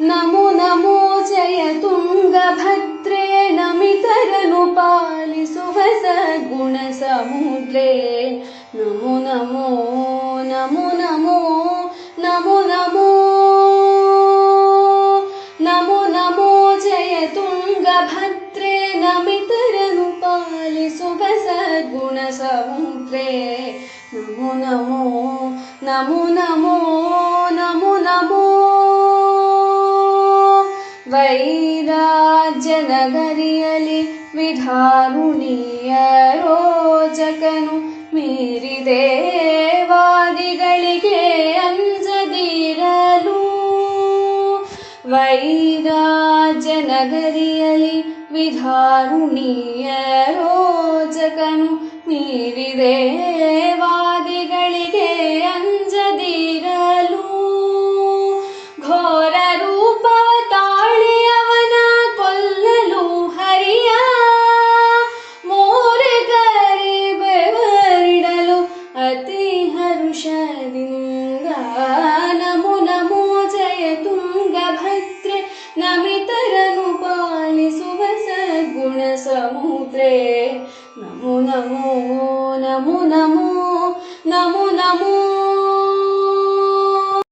नमो नमो जय तुङ्गभद्रे नमितरनु पालिसुव सद्गुणसमुद्रे नमो नमो नमो नमो नमो नमो नमो नमो जय तुङ्गभद्रे नमितरनु पालिसुव सद्गुणसमुद्रे नमो नमो नमो नमो नमो नमो ವೈರಾಜ್ಯನಗರಿಯಲಿ ವಿಧಾರುಣಿಯ ರೋಚಕನು ಮೀರಿದೆ ವಾದಿಗಳಿಗೆ ಅಂಜದಿರಲು ವೈರಾಜ್ಯನಗರಿಯಲಿ ವಿಧಾರುಣಿಯ ರೋಚಕನು ಮೀರಿದೆ ನಮಿತರನು ಪಾಲಿಸುವ ಸದ್ಗುಣ ಸಮುದ್ರೇ ನಮೋ ನಮೋ ನಮೋ ನಮೋ ನಮೋ ನಮೋ